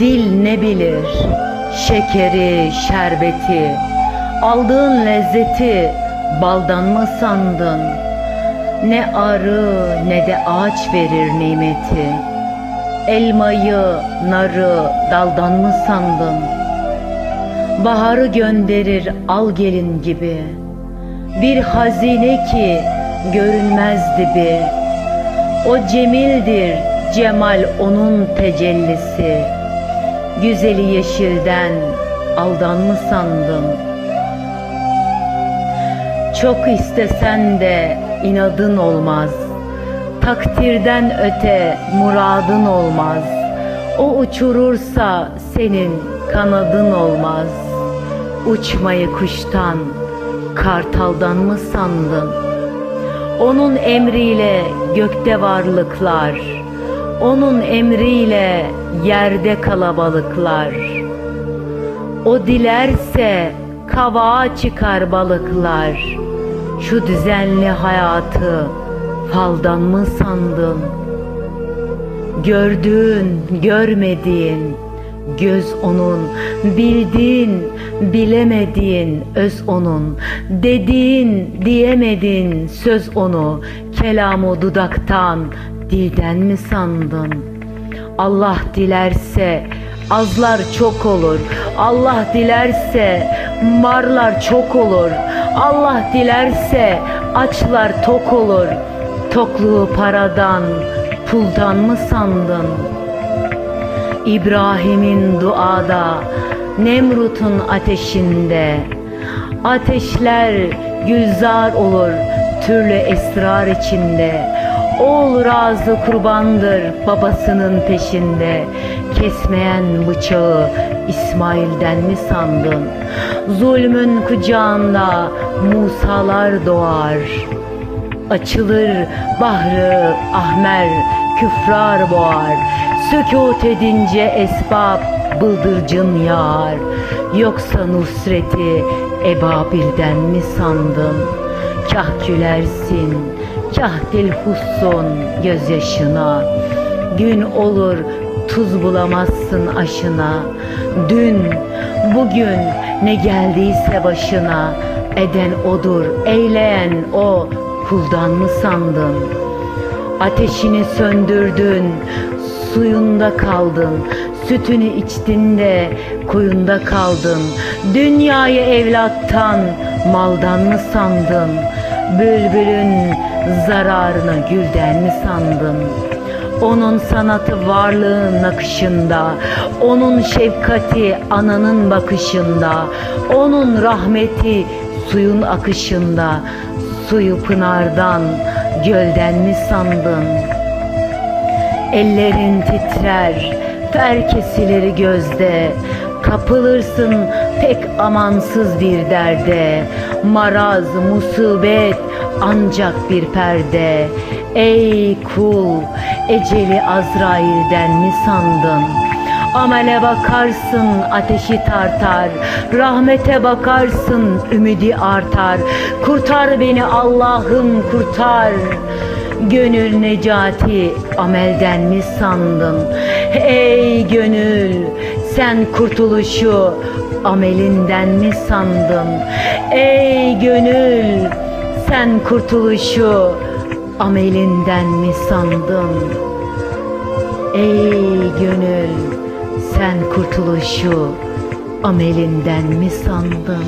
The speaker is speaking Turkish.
Dil ne bilir şekeri, şerbeti, aldığın lezzeti baldan mı sandın? Ne arı ne de ağaç verir nimeti. Elmayı, narı daldan mı sandın? Baharı gönderir al gelin gibi. Bir hazine ki görünmez dibi. O cemildir cemal onun tecellisi. Güzeli yeşilden aldan mı sandın? Çok istesen de inadın olmaz. Takdirden öte muradın olmaz. O uçurursa senin kanadın olmaz. Uçmayı kuştan, kartaldan mı sandın? Onun emriyle gökte varlıklar, onun emriyle yerde kalabalıklar. O dilerse kavağa çıkar balıklar. Şu düzenli hayatı faldan mı sandın? Gördüğün, görmediğin, göz onun, bildiğin, bilemediğin, öz onun, dediğin, diyemedin, söz onu, kelamı dudaktan, dilden mi sandın? Allah dilerse azlar çok olur. Allah dilerse marlar çok olur. Allah dilerse açlar tok olur. Tokluğu paradan, puldan mı sandın? İbrahim'in duada, Nemrut'un ateşinde, ateşler gülzar olur türlü esrar içinde. Oğul razı kurbandır babasının peşinde. Kesmeyen bıçağı İsmail'den mi sandın? Zulmün kucağında Musalar doğar. Açılır bahrı ahmer küfrar boğar. Sükut edince esbab bıldırcın yağar. Yoksa nusreti ebabilden mi sandın? Kah gülersin, kah dilhussun gözyaşına. Gün olur tuz bulamazsın aşına. Dün, bugün ne geldiyse başına eden odur, eyleyen o kuldan mı sandın? Ateşini söndürdün, suyunda kaldın. Sütünü içtin de kuyunda kaldın. Dünyayı evlattan, maldan mı sandın? Bülbülün zararını gülden mi sandın? Onun sanatı varlığın akışında, onun şefkati ananın bakışında, onun rahmeti suyun akışında, suyu pınardan, gölden mi sandın? Ellerin titrer, fer kesilir gözde, kapılırsın pek amansız bir derde. Maraz, musibet ancak bir perde. Ey kul, eceli Azrail'den mi sandın? Amele bakarsın ateşi tartar, rahmete bakarsın ümidi artar. Kurtar beni Allah'ım kurtar. Gönül necati amelden mi sandın? Ey gönül sen kurtuluşu amelinden mi sandın? Ey gönül sen kurtuluşu amelinden mi sandın? Ey gönül sen kurtuluşu amelinden mi sandın?